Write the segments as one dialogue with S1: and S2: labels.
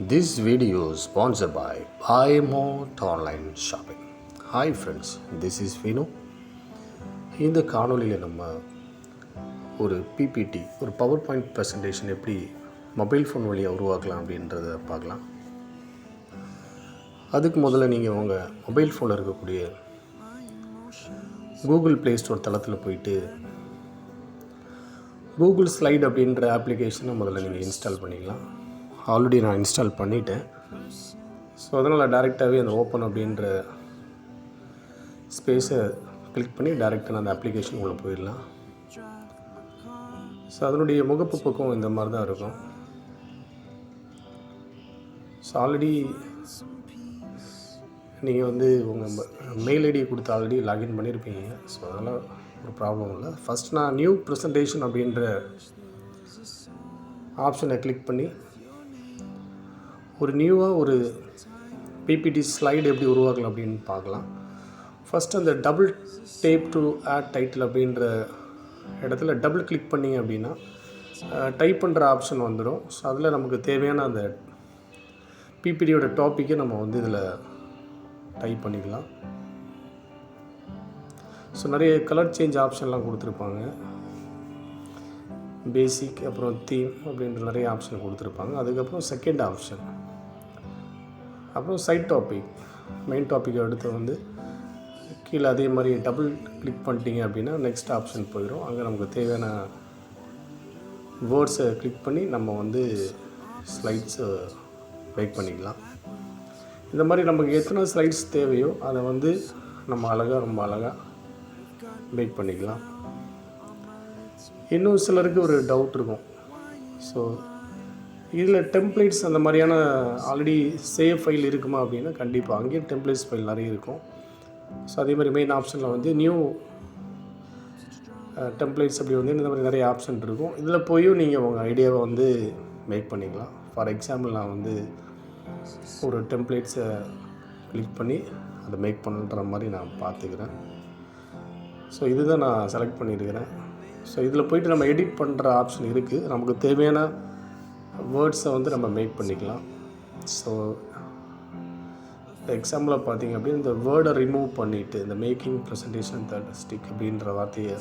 S1: This video sponsor by buy mode online shopping hi friends this is Vinu இந்த காணொலியில் நம்ம ஒரு PPT ஒரு பவர் பாயிண்ட் ப்ரெசன்டேஷன் எப்படி மொபைல் ஃபோன் வழியாக உருவாக்கலாம் அப்படின்றத பார்க்கலாம். அதுக்கு முதல்ல நீங்கள் உங்கள் மொபைல் ஃபோனில் இருக்கக்கூடிய கூகுள் ப்ளே ஸ்டோர் தளத்தில் போயிட்டு கூகுள் ஸ்லைட் அப்படின்ற அப்ளிகேஷனை முதல்ல நீங்கள் இன்ஸ்டால் பண்ணிக்கலாம். ஆல்ரெடி நான் இன்ஸ்டால் பண்ணிட்டேன். ஸோ அதனால் டேரெக்டாகவே அந்த ஓப்பன் அப்படின்ற ஸ்பேஸை கிளிக் பண்ணி டேரெக்டாக அந்த அப்ளிகேஷன் உள்ளே போயிடலாம். ஸோ அதனுடைய முகப்பு பக்கம் இந்த மாதிரி தான் இருக்கும். ஸோ ஆல்ரெடி நீங்கள் வந்து உங்கள் மெயில் ஐடி கொடுத்து ஆல்ரெடி லாகின் பண்ணியிருப்பீங்க ஸோ அதனால் ஒரு ப்ராப்ளம் இல்லை. ஃபஸ்ட் நான் நியூ ப்ரெசன்டேஷன் அப்படின்ற ஆப்ஷனை கிளிக் பண்ணி ஒரு நியூவாக ஒரு பிபிடி ஸ்லைடு எப்படி உருவாக்கலாம் அப்படின்னு பார்க்கலாம். ஃபஸ்ட்டு அந்த double tap to add title அப்படின்ற இடத்துல டபுள் கிளிக் பண்ணிங்க அப்படின்னா டைப் பண்ணுற ஆப்ஷன் வந்துடும். ஸோ அதில் நமக்கு தேவையான அந்த பிபிடியோட டாப்பிக்கை நம்ம வந்து இதில் டைப் பண்ணிக்கலாம். ஸோ நிறைய கலர் சேஞ்ச் ஆப்ஷன்லாம் கொடுத்துருப்பாங்க. பேசிக் அப்புறம் தீம் அப்படின்ற நிறைய ஆப்ஷன் கொடுத்துருப்பாங்க. அதுக்கப்புறம் செகண்ட் ஆப்ஷன் அப்புறம் சைட் டாபிக் மெயின் டாபிக் அடுத்து வந்து கீழே அதே மாதிரி டபுள் கிளிக் பண்ணிட்டீங்க அப்படின்னா நெக்ஸ்ட் ஆப்ஷன் போயிடும் அங்கே நமக்கு தேவையான வேர்ட்ஸை கிளிக் பண்ணி நம்ம வந்து ஸ்லைட்ஸை மேக் பண்ணிக்கலாம். இந்த மாதிரி நமக்கு எத்தனை ஸ்லைட்ஸ் தேவையோ அதை வந்து நம்ம அழகாக ரொம்ப அழகாக மேக் பண்ணிக்கலாம். இன்னும் சிலருக்கு ஒரு டவுட் இருக்கும். ஸோ இதில் டெம்ப்ளேட்ஸ் அந்த மாதிரியான ஆல்ரெடி சேவ் ஃபைல் இருக்குமா அப்படின்னா கண்டிப்பாக அங்கேயும் டெம்ப்ளேட்ஸ் ஃபைல் நிறைய இருக்கும். ஸோ அதே மாதிரி மெயின் ஆப்ஷனில் வந்து நியூ டெம்ப்ளேட்ஸ் அப்படி வந்து இந்த மாதிரி நிறைய ஆப்ஷன் இருக்கும். இதில் போயும் நீங்கள் உங்கள் ஐடியாவை வந்து மேக் பண்ணிக்கலாம். ஃபார் எக்ஸாம்பிள் நான் வந்து ஒரு டெம்ப்ளேட்ஸை கிளிக் பண்ணி அதை மேக் பண்ணுற மாதிரி நான் பார்த்துக்கிறேன். ஸோ இதுதான் நான் செலக்ட் பண்ணியிருக்கிறேன். ஸோ இதில் போயிட்டு நம்ம எடிட் பண்ணுற ஆப்ஷன் இருக்குது நமக்கு தேவையான வேர்ட்ஸை வந்து நம்ம மேக் பண்ணிக்கலாம். ஸோ எக்ஸாம்பிளாக பார்த்தீங்க அப்படின்னா இந்த வேர்டை ரிமூவ் பண்ணிவிட்டு இந்த மேக்கிங் ப்ரெசன்டேஷன் தட் ஸ்டிக் அப்படின்ற வார்த்தையை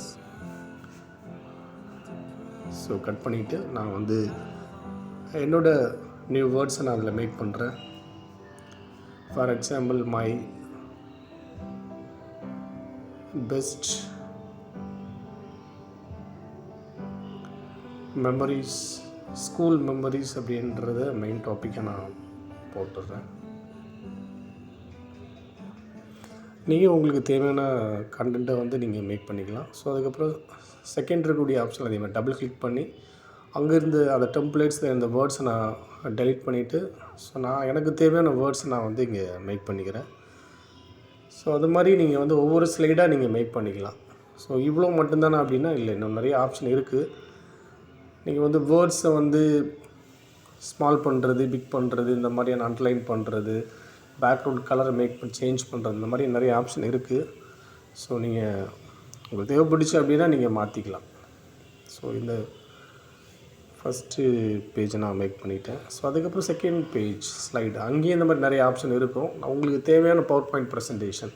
S1: ஸோ கட் பண்ணிவிட்டு நான் வந்து என்னோடய நியூ வேர்ட்ஸை நான் அதில் மேக் பண்ணுறேன் for example my best memories school memories அப்படின்றத மெயின் டாப்பிக்கை நான் போட்டுடுறேன் நீங்கள் உங்களுக்கு தேவையான கண்டென்ட்டை வந்து நீங்கள் மேக் பண்ணிக்கலாம். ஸோ அதுக்கப்புறம் செகண்ட் இருக்கக்கூடிய ஆப்ஷன் அதே மாதிரி டபுள் கிளிக் பண்ணி அங்கேருந்து அந்த டெம்ப்ளேட்ஸில் இந்த வேர்ட்ஸை நான் டெலிட் பண்ணிவிட்டு ஸோ நான் எனக்கு தேவையான வேர்ட்ஸை நான் வந்து இங்கே மேக் பண்ணிக்கிறேன். ஸோ அது மாதிரி நீங்கள் வந்து ஒவ்வொரு ஸ்லைடாக நீங்கள் மேக் பண்ணிக்கலாம். ஸோ இவ்வளோ மட்டும்தானே அப்படின்னா இல்லை இன்னும் நிறைய ஆப்ஷன் இருக்குது நீங்கள் வந்து வேர்ட்ஸை வந்து ஸ்மால் பண்ணுறது பிக் பண்ணுறது இந்த மாதிரியான அண்டர்லைன் பண்ணுறது பேக்ரவுண்ட் கலரை மேக் பண்ணி சேஞ்ச் பண்ணுறது இந்த மாதிரி நிறைய ஆப்ஷன் இருக்குது ஸோ நீங்கள் உங்களுக்கு தேவைப்பட்டுச்சு அப்படின்னா நீங்கள் மாற்றிக்கலாம் ஸோ இந்த ஃபஸ்ட்டு பேஜை நான் மேக் பண்ணிட்டேன். ஸோ அதுக்கப்புறம் செகண்ட் பேஜ் ஸ்லைடு அங்கேயும் இந்த மாதிரி நிறைய ஆப்ஷன் இருக்கும். உங்களுக்கு தேவையான பவர் பாயிண்ட் ப்ரெசன்டேஷன்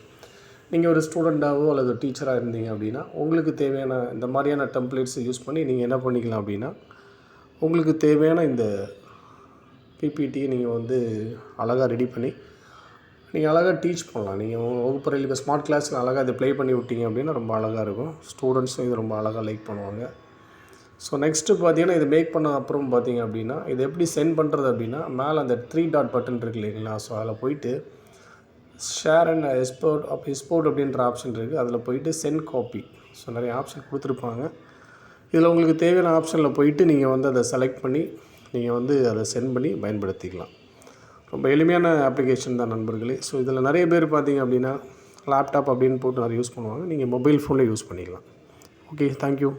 S1: நீங்கள் ஒரு ஸ்டூடெண்ட்டாகவோ அல்லது டீச்சராக இருந்தீங்க அப்படின்னா உங்களுக்கு தேவையான இந்த மாதிரியான டெம்ப்ளேட்ஸை யூஸ் பண்ணி நீங்கள் என்ன பண்ணிக்கலாம் அப்படின்னா உங்களுக்கு தேவையான இந்த பிபிடியை நீங்கள் வந்து அழகாக ரெடி பண்ணி நீங்கள் அழகாக டீச் பண்ணலாம். நீங்கள் வகுப்பறையில் இப்போ ஸ்மார்ட் கிளாஸில் அழகாக இதை ப்ளே பண்ணி விட்டீங்க அப்படின்னா ரொம்ப அழகாக இருக்கும். ஸ்டூடெண்ட்ஸும் இது ரொம்ப அழகாக லைக் பண்ணுவாங்க. ஸோ நெக்ஸ்ட்டு பார்த்தீங்கன்னா இதை மேக் பண்ண அப்புறம் பார்த்தீங்க அப்படின்னா இதை எப்படி சென்ட் பண்ணுறது அப்படின்னா மேலே அந்த த்ரீ டாட் பட்டன் இருக்கு இல்லைங்களா? ஸோ அதில் போயிட்டு share and export up export அப்படின்ற ஆப்ஷன் இருக்குது அதில் போயிட்டு சென்ட் காப்பி ஸோ நிறைய ஆப்ஷன் கொடுத்துருப்பாங்க. இதில் உங்களுக்கு தேவையான ஆப்ஷனில் போயிட்டு நீங்கள் வந்து அதை செலக்ட் பண்ணி நீங்கள் வந்து அதை சென்ட் பண்ணி பயன்படுத்திக்கலாம். ரொம்ப எளிமையான அப்ளிகேஷன் தான் நண்பர்களே. ஸோ இதில் நிறைய பேர் பார்த்தீங்க அப்படின்னா லேப்டாப் அப்படின்னு போட்டு நிறைய யூஸ் பண்ணுவாங்க. நீங்கள் மொபைல் ஃபோனில் யூஸ் பண்ணிக்கலாம். Okay thank you